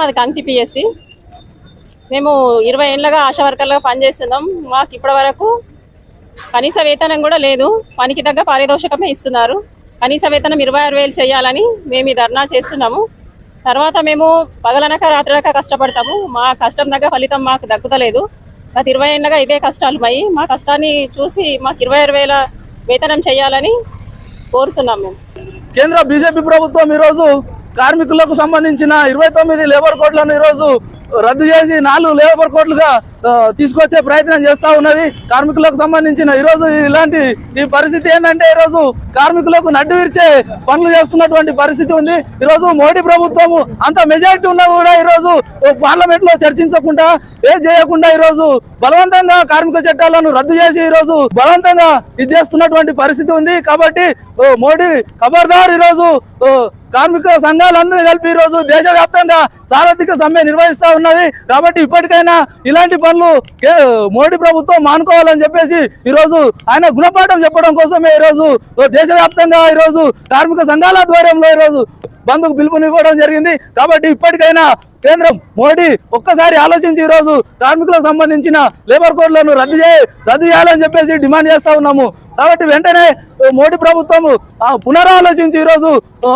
మాది కంకి పిఎస్సి మేము ఇరవై ఏళ్ళగా ఆశా వర్కర్లుగా పనిచేస్తున్నాం. మాకు ఇప్పటి వరకు కనీస వేతనం కూడా లేదు. పనికి తగ్గ పారితోషికమే ఇస్తున్నారు. కనీస వేతనం ఇరవై ఆరు వేలు చేయాలని మేము ఈ ధర్నా చేస్తున్నాము. తర్వాత మేము పగలనక రాత్రనక కష్టపడతాము. మా కష్టం తగ్గ ఫలితం మాకు దక్కుతలేదు. గత ఇరవై ఏళ్ళగా ఇవే కష్టాలు మై మా కష్టాన్ని చూసి మాకు ఇరవై ఆరు వేల వేతనం చేయాలని కోరుతున్నాము కేంద్ర బీజేపీ ప్రభుత్వం ఈరోజు కార్మికులకు సంబంధించిన ఇరవై తొమ్మిది లేబర్ కోడ్లను ఈరోజు రద్దు చేసి నాలుగు లేబర్ కోడ్లుగా తీసుకొచ్చే ప్రయత్నం చేస్తా ఉన్నది. కార్మికులకు సంబంధించిన ఈరోజు ఇలాంటి ఈ పరిస్థితి ఏంటంటే ఈరోజు కార్మికులకు నడ్డు విరిచే పనులు చేస్తున్నటువంటి పరిస్థితి ఉంది. ఈరోజు మోడీ ప్రభుత్వము అంత మెజారిటీ ఉన్నా కూడా ఈరోజు పార్లమెంట్లో చర్చించకుండా ఏ చేయకుండా ఈరోజు బలవంతంగా కార్మిక చట్టాలను రద్దు చేసి ఈరోజు బలవంతంగా ఇది చేస్తున్నటువంటి పరిస్థితి ఉంది. కాబట్టి మోడీ ఖబర్దార్ ఈరోజు కార్మిక సంఘాలందరూ కలిపి ఈరోజు దేశవ్యాప్తంగా సార్వత్రిక సమ్మె నిర్వహిస్తా ఉన్నది. కాబట్టి ఇప్పటికైనా ఇలాంటి పనులు కే- మోడీ ప్రభుత్వం మానుకోవాలని చెప్పేసి ఈరోజు ఆయన గుణపాఠం చెప్పడం కోసమే ఈరోజు దేశవ్యాప్తంగా ఈరోజు కార్మిక సంఘాల ఆధ్వర్యంలో ఈరోజు బంధుకు పిలుపునివ్వడం జరిగింది. కాబట్టి ఇప్పటికైనా కేంద్రం మోడీ ఒక్కసారి ఆలోచించి ఈరోజు కార్మికులకు సంబంధించిన లేబర్ కోడ్లను రద్దు చేయ రద్దు చేయాలని చెప్పేసి డిమాండ్ చేస్తా ఉన్నాము. కాబట్టి వెంటనే మోడీ ప్రభుత్వం ఆ, పునరాలోచించి ఈరోజు ఓ,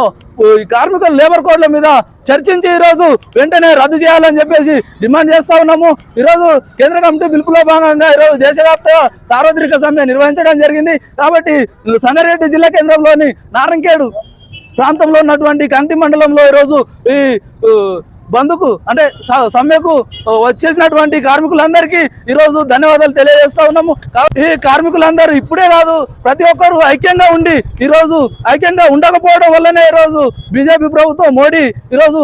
ఈ కార్మికులు లేబర్ కోడ్ల మీద చర్చించి ఈరోజు వెంటనే రద్దు చేయాలని చెప్పేసి డిమాండ్ చేస్తా ఉన్నాము. ఈరోజు కేంద్ర కమిటీ పిలుపులో భాగంగా ఈరోజు దేశవ్యాప్త సార్వత్రిక సమ్మె నిర్వహించడం జరిగింది. కాబట్టి సంగారెడ్డి జిల్లా కేంద్రంలోని నారంకేడు ప్రాంతంలో ఉన్నటువంటి కంటి మండలంలో ఈరోజు ఈ బంధుకు అంటే స- సమ్మెకు వచ్చేసినటువంటి కార్మికులందరికీ ఈరోజు ధన్యవాదాలు తెలియజేస్తా ఉన్నాము. ఈ కార్మికులందరూ ఇప్పుడే కాదు ప్రతి ఒక్కరు ఐక్యంగా ఉండి ఈరోజు ఐక్యంగా ఉండకపోవడం వల్లనే ఈరోజు బీజేపీ ప్రభుత్వం మోడీ ఈరోజు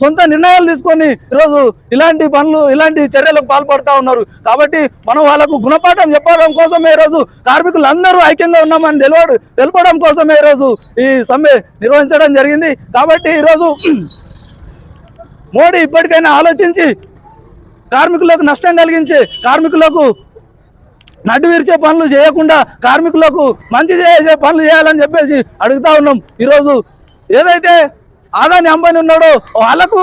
సొంత నిర్ణయాలు తీసుకొని ఈరోజు ఇలాంటి పనులు ఇలాంటి చర్యలకు పాల్పడతా ఉన్నారు. కాబట్టి మనం వాళ్ళకు గుణపాఠం చెప్పడం కోసమే ఈరోజు కార్మికులందరూ ఐక్యంగా ఉన్నామని తెలవడు తెలపడం కోసమే ఈరోజు ఈ సమ్మె నిర్వహించడం జరిగింది. కాబట్టి ఈరోజు మోడీ ఇప్పటికైనా ఆలోచించి కార్మికులకు నష్టం కలిగించే కార్మికులకు నడ్డు విరిచే పనులు చేయకుండా కార్మికులకు మంచి చేసే పనులు చేయాలని చెప్పేసి అడుగుతా ఉన్నాం. ఈరోజు ఏదైతే ఆదాని అంబానీ ఉన్నాడో వాళ్ళకు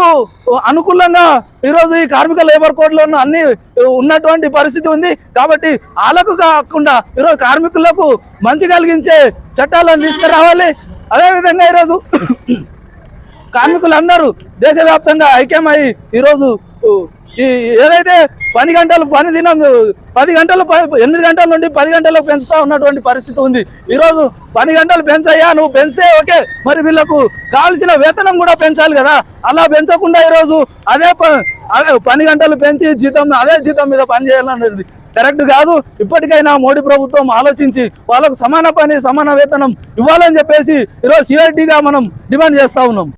అనుకూలంగా ఈరోజు ఈ కార్మిక లేబర్ కోడ్లను అన్ని ఉన్నటువంటి పరిస్థితి ఉంది. కాబట్టి వాళ్ళకు కాకుండా ఈరోజు కార్మికులకు మంచి కలిగించే చట్టాలను తీసుకురావాలి. అదేవిధంగా ఈరోజు కార్మికులందరూ దేశవ్యాప్తంగా ఐక్యమై ఈరోజు ఈ ఏదైతే పని గంటలు పని దినం పది గంటలు ఎనిమిది గంటల నుండి పది గంటలకు పెంచుతా ఉన్నటువంటి పరిస్థితి ఉంది. ఈరోజు పని గంటలు పెంచయ్యా నువ్వు పెంచే ఓకే మరి వీళ్ళకు కావాల్సిన వేతనం కూడా పెంచాలి కదా. అలా పెంచకుండా ఈరోజు అదే అదే పని గంటలు పెంచి జీతం అదే జీతం మీద పని చేయాలనేది కరెక్ట్ కాదు. ఇప్పటికైనా మోడీ ప్రభుత్వం ఆలోచించి వాళ్ళకు సమాన పని సమాన వేతనం ఇవ్వాలని చెప్పేసి ఈరోజు సిఐటిగా మనం డిమాండ్ చేస్తా ఉన్నాం.